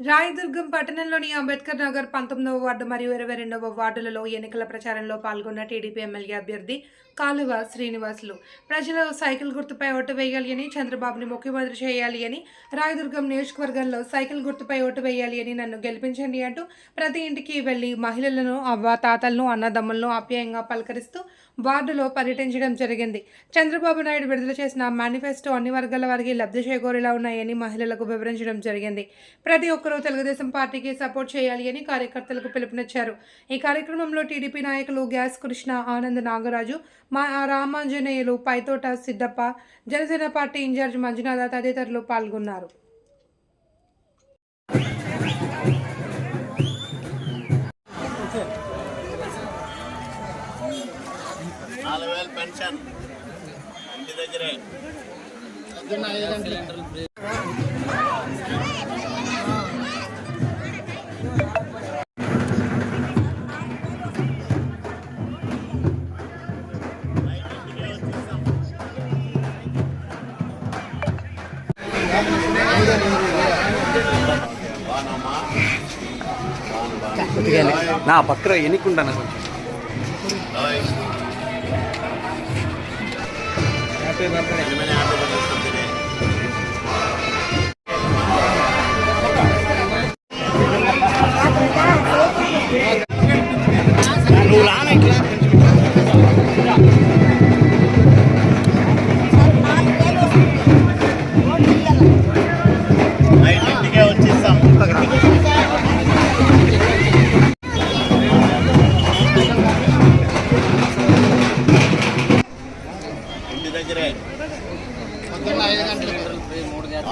రాయదుర్గం పట్టణంలోని అంబేద్కర్ నగర్ పంతొమ్మిదవ వార్డు మరియు ఇరవై రెండవ వార్డులలో ఎన్నికల ప్రచారంలో పాల్గొన్న టీడీపీ ఎమ్మెల్యే అభ్యర్థి కాలువ శ్రీనివాసులు. ప్రజలు సైకిల్ గుర్తుపై ఓటు వేయాలి అని చంద్రబాబుని ముఖ్యమంత్రి చేయాలి అని రాయదుర్గం నియోజకవర్గంలో సైకిల్ గుర్తుపై ఓటు వేయాలి అని నన్ను గెలిపించండి అంటూ ప్రతి ఇంటికి వెళ్ళి మహిళలను అవ్వ తాతలను అన్నదమ్ములను ఆప్యాయంగా పలకరిస్తూ వార్డులో పర్యటించడం జరిగింది. చంద్రబాబు నాయుడు విడుదల చేసిన మేనిఫెస్టో అన్ని వర్గాల వారికి లబ్ధి చేకూరేలా ఉన్నాయని మహిళలకు వివరించడం జరిగింది. ప్రతి ఒక్కరూ తెలుగుదేశం పార్టీకి సపోర్ట్ చేయాలి అని కార్యకర్తలకు పిలుపునిచ్చారు. ఈ కార్యక్రమంలో టీడీపీ నాయకులు గ్యాస్ కృష్ణ ఆనంద్ నాగరాజు మా రామాంజనేయులు పైతోట సిద్దప్ప జనసేన పార్టీ ఇన్ఛార్జ్ మంజునాథ తదితరులు పాల్గొన్నారు. నా పక్కన ఎన్నికుంటాను కొంచెం 对贝快你们俩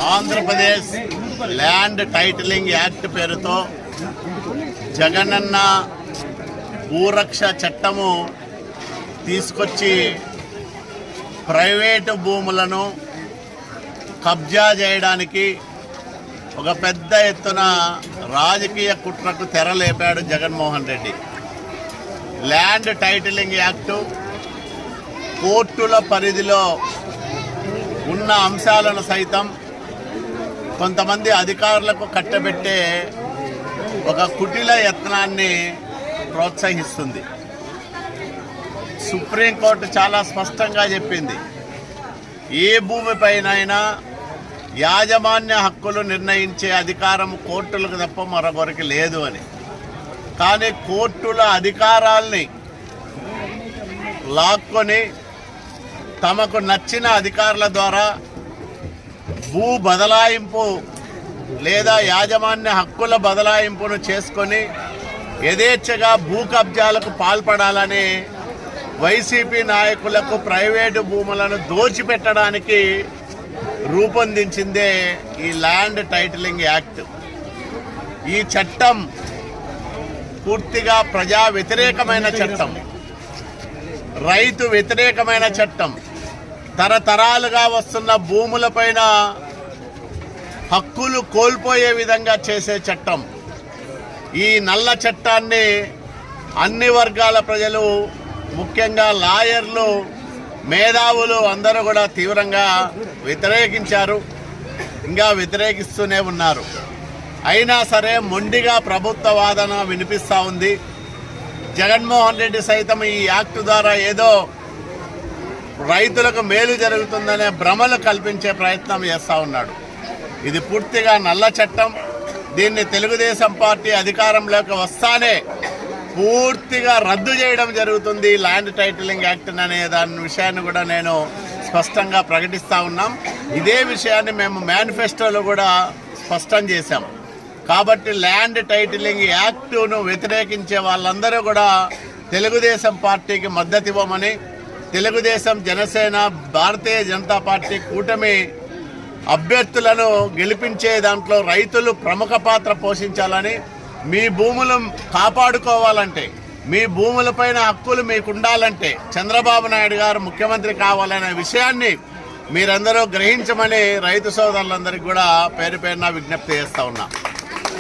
ఆంధ్రప్రదేశ్ ల్యాండ్ టైటిలింగ్ యాక్ట్ పేరుతో జగనన్న భూరక్ష చట్టము తీసుకొచ్చి ప్రైవేటు భూములను కబ్జా చేయడానికి ఒక పెద్ద ఎత్తున రాజకీయ కుట్రకు తెరలేపాడు Jaganmohan Reddy. Land titling act కోర్టుల పరిధిలో ఉన్న అంశాలను సైతం కొంతమంది అధికారులకు కట్టబెట్టే ఒక కుటిల యత్నాన్ని ప్రోత్సహిస్తుంది. సుప్రీంకోర్టు చాలా స్పష్టంగా చెప్పింది. ఏ భూమిపైనైనా యాజమాన్య హక్కులు నిర్ణయించే అధికారం కోర్టులకు తప్ప మరొకరికి లేదు అని. కానీ కోర్టుల అధికారాల్ని లాక్కొని తమకు నచ్చిన అధికారుల ద్వారా భూ బదలాయింపు లేదా యాజమాన్య హక్కుల బదలాయింపును చేసుకొని యథేచ్ఛగా భూ కబ్జాలకు పాల్పడాలని వైసీపీ నాయకులకు ప్రైవేటు భూములను దోచిపెట్టడానికి రూపొందించిందే ఈ ల్యాండ్ టైటిలింగ్ యాక్ట్. ఈ చట్టం పూర్తిగా ప్రజా వ్యతిరేకమైన చట్టం. రైతు వ్యతిరేకమైన చట్టం. తరతరాలుగా వస్తున్న భూములపైన హక్కులు కోల్పోయే విధంగా చేసే చట్టం. ఈ నల్ల చట్టాన్ని అన్ని వర్గాల ప్రజలు ముఖ్యంగా లాయర్లు మేధావులు అందరూ కూడా తీవ్రంగా వ్యతిరేకించారు. ఇంకా వ్యతిరేకిస్తూనే ఉన్నారు. అయినా సరే మొండిగా ప్రభుత్వ వాదన వినిపిస్తూ ఉంది. జగన్మోహన్ రెడ్డి సైతం ఈ యాక్ట్ ద్వారా ఏదో రైతులకు మేలు జరుగుతుందనే భ్రమలు కల్పించే ప్రయత్నం చేస్తూ ఉన్నాడు. ఇది పూర్తిగా నల్ల చట్టం. దీన్ని తెలుగుదేశం పార్టీ అధికారంలోకి వస్తానే పూర్తిగా రద్దు చేయడం జరుగుతుంది. ల్యాండ్ టైటిలింగ్ యాక్ట్ అనే దాని విషయాన్ని కూడా నేను స్పష్టంగా ప్రకటిస్తూ ఉన్నాం. ఇదే విషయాన్ని మేము మేనిఫెస్టోలో కూడా స్పష్టం చేశాం. కాబట్టి ల్యాండ్ టైటిలింగ్ యాక్టును వ్యతిరేకించే వాళ్ళందరూ కూడా తెలుగుదేశం పార్టీకి మద్దతు ఇవ్వమని తెలుగుదేశం జనసేన భారతీయ జనతా పార్టీ కూటమి అభ్యర్థులను గెలిపించే దాంట్లో రైతులు ప్రముఖ పాత్ర పోషించాలని మీ భూములు కాపాడుకోవాలంటే మీ భూములపైన హక్కులు మీకు ఉండాలంటే చంద్రబాబు నాయుడు గారు ముఖ్యమంత్రి కావాలనే విషయాన్ని మీరందరూ గ్రహించమని రైతు సోదరులందరికీ కూడా పేరు పేరున విజ్ఞప్తి చేస్తా ఉన్నా.